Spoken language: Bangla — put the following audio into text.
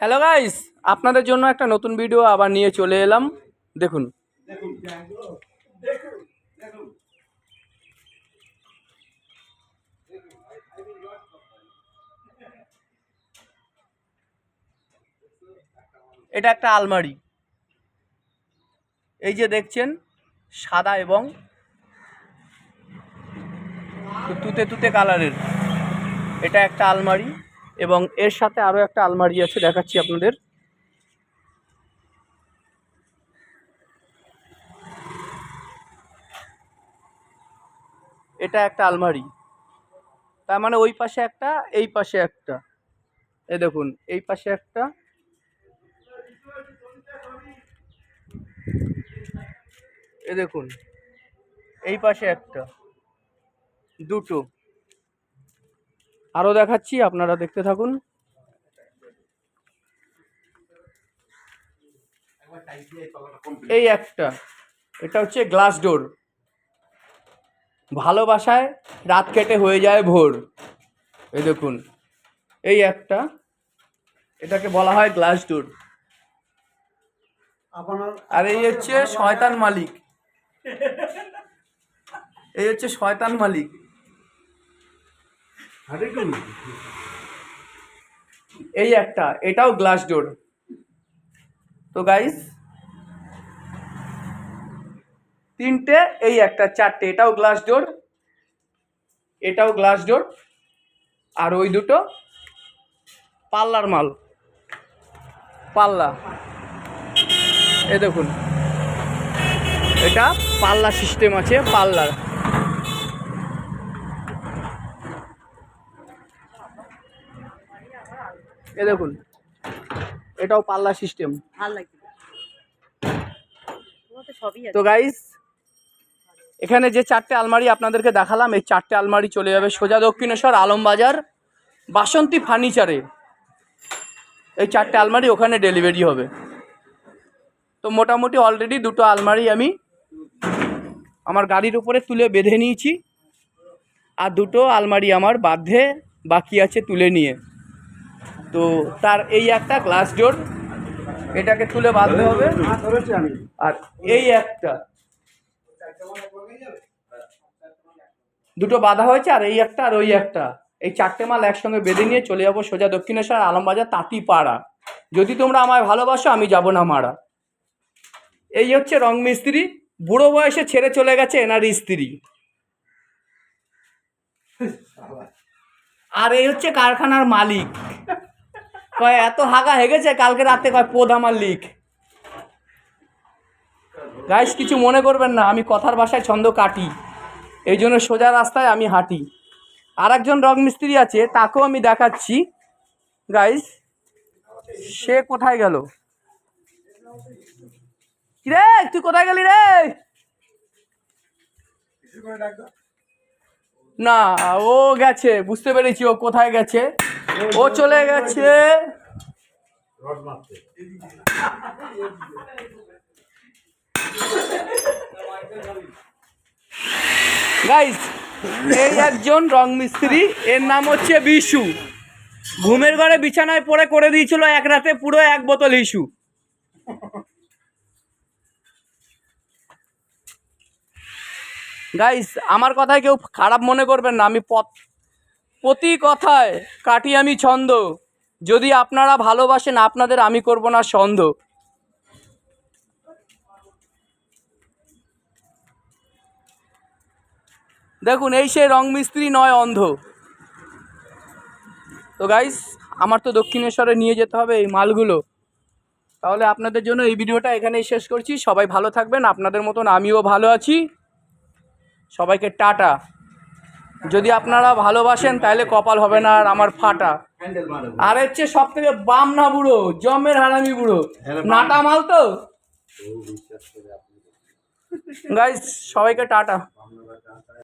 হ্যালো গাইস আপনাদের জন্য একটা নতুন ভিডিও আবার নিয়ে চলে এলাম। দেখুন। এটা একটা আলমারি। এই যে দেখছেন, সাদা এবং তুতে তুতে কালারের এটা একটা আলমারি। এবং এর সাথে আরও একটা আলমারি আছে, দেখাচ্ছি আপনাদের। এটা একটা আলমারি। তার মানে ওই পাশে একটা, এই পাশে একটা। এ দেখুন, এই পাশে একটা। এ দেখুন, এই পাশে একটা। দুটো। আরও দেখাচ্ছি, আপনারা দেখতে থাকুন। এই একটা, এটা হচ্ছে গ্লাস ডোর। ভালোবাসায় রাত কেটে হয়ে যায় ভোর। এই দেখুন, এই একটা, এটাকে বলা হয় গ্লাস ডোর। আর এই হচ্ছে শয়তান মালিক। এই হচ্ছে শয়তান মালিক। এই একটা, এটাও গ্লাস ডোর তো গাইস তিনটে, এই একটা, চারটে, এটাও গ্লাস ডোর এটাও গ্লাস ডোর আর ওই দুটো পাল্লার মাল। পাল্লা। এ দেখুন, এটা পাল্লা সিস্টেম আছে, পাল্লার। এ দেখুন এটাও পাল্লা সিস্টেম তো তো গাইস এখানে যে চারটে আলমারি আপনাদেরকে দেখালাম এই চারটে আলমারি চলে যাবে সোজা দক্ষিণেশ্বর আলমবাজার বাসন্তী ফার্নিচারে এই চারটে আলমারি ওখানে ডেলিভারি হবে। তো মোটামুটি অলরেডি দুটো আলমারি আমি আমার গাড়ির উপরে তুলে বেঁধে নিয়েছি আর দুটো আলমারি আমার বাধ্যে বাকি আছে তুলে নিয়ে। তো তার এই একটা গ্লাস ডোর এটাকে তুলে বাঁধতে হবে। আর এই একটা, দুটো বাঁধা হয়েছে, আর এই একটা আর ওই একটা। এই চারটে মাল একসঙ্গে বেঁধে নিয়ে চলে যাব সোজা দক্ষিণেশ্বর আলমবাজার তাঁতিপাড়া। যদি তোমরা আমায় ভালোবাসো, আমি যাব না মারা। এই হচ্ছে রং মিস্ত্রি। বুড়ো বয়সে ছেড়ে চলে গেছে এনার স্ত্রী। আর এই হচ্ছে কারখানার মালিক। কয়, এত হাগা হেগেছে কালকে রাতে, কয়, পোদ আমার লিক। গাইস কিছু মনে করবেন না, আমি কথার ভাষায় ছন্দ কাটি। এই জন্য সোজা রাস্তায় আমি হাঁটি। আর একজন রং মিস্ত্রি আছে, তাকেও আমি দেখাচ্ছি। গাইস সে কোথায় গেল? রে তুই কোথায় গেলি রে? না, ও গেছে, বুঝতে পেরেছি ও কোথায় গেছে। ও চলে গেছে। গাইস এই একজন রং মিস্ত্রি, এর নাম হচ্ছে বিশু। ঘুমের ঘরে বিছানায় পড়ে করে দিয়েছিল এক রাতে পুরো এক বোতল ইস্যু গাইস আমার কথায় কেউ খারাপ মনে করবেন না, আমি পথ প্রতি কথায় কাটি আমি ছন্দ। যদি আপনারা ভালোবাসেন, আপনাদের আমি করব না সন্দেহ দেখুন, এই সেই রং মিস্ত্রি নয়, অন্ধ। তো গাইস আমার তো দক্ষিণেশ্বরে নিয়ে যেতে হবে এই মালগুলো। তাহলে আপনাদের জন্য এই ভিডিওটা এখানেই শেষ করছি। সবাই ভালো থাকবেন। আপনাদের মতন আমিও ভালো আছি। সবাইকে টাটা। যদি আপনারা ভালোবাসেন তাহলে কপাল হবে না আর আমার ফাটা। আর হচ্ছে সব থেকে বাম না বুড়ো জমের হারামি বুড়ো। নাটা মাল তো? গাইস সবাইকে টাটা।